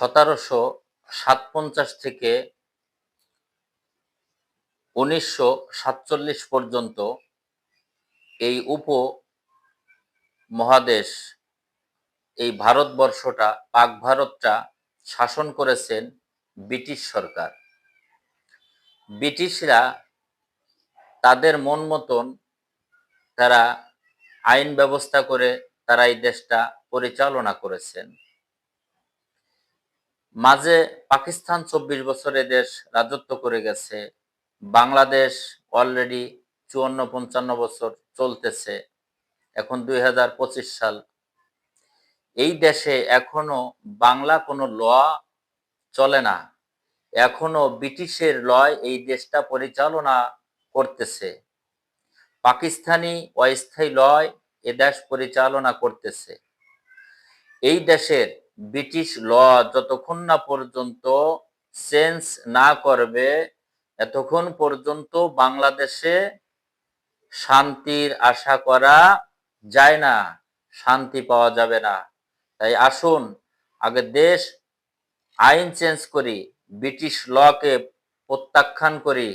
সতেরোশো সাতপঞ্চাশ থেকে উনিশশো সাতচল্লিশ পর্যন্ত এই উপ মহাদেশ এই ভারতবর্ষটা পাক ভারতটা শাসন করেছেন ব্রিটিশ সরকার। ব্রিটিশরা তাদের মন মতন তারা আইন ব্যবস্থা করে তারা এই দেশটা পরিচালনা করেছেন। মাঝে পাকিস্তান চব্বিশ বছরে দেশ রাজত্ব করে গেছে। বাংলাদেশ অলরেডি চুয়ান্ন পঞ্চান্ন বছর চলতেছে, এখন দুই হাজার পঁচিশ সাল। এই দেশে এখনও বাংলা কোনো ল চলে না। এখনও ব্রিটিশের লয় এই দেশটা পরিচালনা করতেছে। পাকিস্তানি অস্থায়ী লয় এ দেশ পরিচালনা করতেছে। এই দেশের ব্রিটিশ ল যতক্ষণ না পর্যন্ত চেঞ্জ না করবে, এতক্ষণ পর্যন্ত বাংলাদেশে শান্তির আশা করা যায় না, শান্তি পাওয়া যাবে না। তাই আসুন, আগে দেশ আইন চেঞ্জ করি, ব্রিটিশ লকে প্রত্যাখ্যান করি,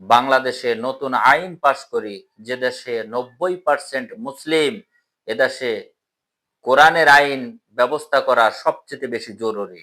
বাংলাদেশে নতুন আইন পাশ করি। যে দেশে নব্বই পার্সেন্ট মুসলিম এদেশে কোরআনের আইন ব্যবস্থা করা সবচেয়ে বেশি জরুরি।